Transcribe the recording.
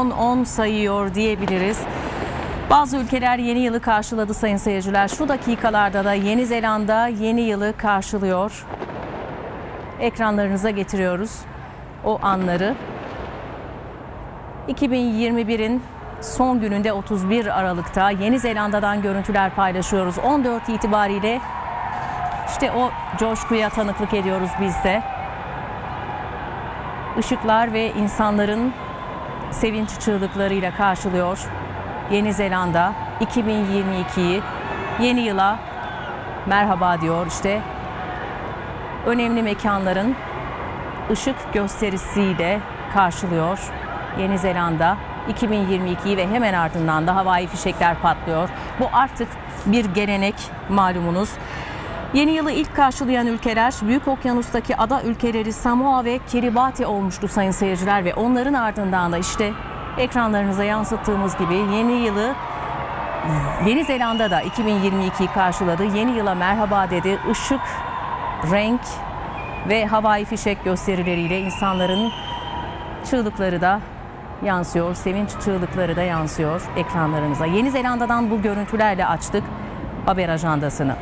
10 sayıyor diyebiliriz. Bazı ülkeler yeni yılı karşıladı sayın seyirciler. Şu dakikalarda da Yeni Zelanda yeni yılı karşılıyor. Ekranlarınıza getiriyoruz o anları. 2021'in son gününde 31 Aralık'ta Yeni Zelanda'dan görüntüler paylaşıyoruz. 14 itibariyle işte o coşkuya tanıklık ediyoruz biz de. Işıklar ve insanların sevinç çığlıklarıyla karşılıyor Yeni Zelanda 2022'yi yeni yıla merhaba diyor işte önemli mekanların ışık gösterisiyle karşılıyor Yeni Zelanda 2022'yi ve hemen ardından da havai fişekler patlıyor. Bu artık bir gelenek malumunuz. Yeni yılı ilk karşılayan ülkeler Büyük Okyanus'taki ada ülkeleri Samoa ve Kiribati olmuştu sayın seyirciler ve onların ardından da işte ekranlarınıza yansıttığımız gibi yeni yılı Yeni Zelanda da 2022'yi karşıladı. Yeni yıla merhaba dedi. Işık, renk ve havai fişek gösterileriyle insanların çığlıkları da yansıyor. Sevinç çığlıkları da yansıyor ekranlarınıza. Yeni Zelanda'dan bu görüntülerle açtık haber ajandasını.